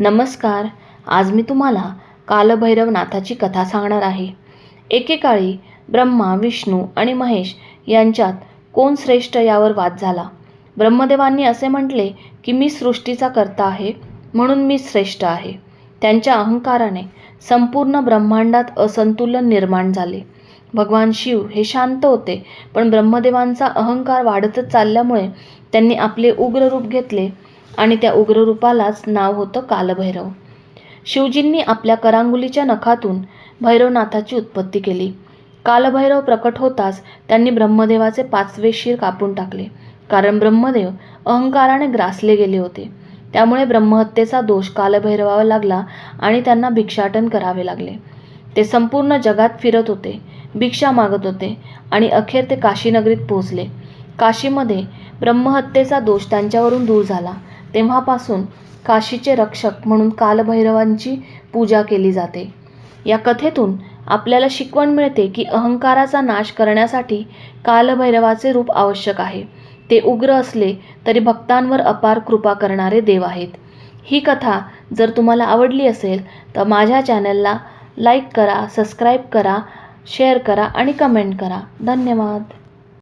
नमस्कार आज मी तुम्हाला कालभैरवनाथाची कथा सांगणार आहे. एकेकाळी ब्रह्मा विष्णू आणि महेश यांच्यात कोण श्रेष्ठ यावर वाद झाला? ब्रह्मदेवांनी असे म्हटले की मी सृष्टीचा कर्ता आहे म्हणून मी श्रेष्ठ आहे. त्यांच्या अहंकाराने संपूर्ण ब्रह्मांडात असंतुलन निर्माण झाले. भगवान शिव हे शांत होते पण ब्रह्मदेवांचा अहंकार वाढतच चालल्यामुळे त्यांनी आपले उग्र रूप घेतले आणि त्या उग्ररूपालाच नाव होतं कालभैरव. शिवजींनी आपल्या करांगुलीच्या नखातून भैरवनाथाची उत्पत्ती केली. कालभैरव प्रकट होताच त्यांनी ब्रह्मदेवाचे पाचवे शिर कापून टाकले. कारण ब्रह्मदेव अहंकाराने ग्रासले गेले होते. त्यामुळे ब्रह्महत्येचा दोष कालभैरवावा लागला आणि त्यांना भिक्षाटन करावे लागले. ते संपूर्ण जगात फिरत होते भिक्षा मागत होते आणि अखेर ते काशीनगरीत पोहोचले. काशीमध्ये ब्रह्महत्येचा दोष त्यांच्यावरून दूर झाला. तेव्हापासून काशीचे रक्षक म्हणून कालभैरवांची पूजा केली जाते. या कथेतून आपल्याला शिकवण मिळते की अहंकाराचा नाश करण्यासाठी कालभैरवाचे रूप आवश्यक आहे. ते उग्र असले तरी भक्तांवर अपार कृपा करणारे देव आहेत. ही कथा जर तुम्हाला आवडली असेल तर माझ्या चॅनलला लाईक करा सबस्क्राईब करा शेअर करा आणि कमेंट करा. धन्यवाद.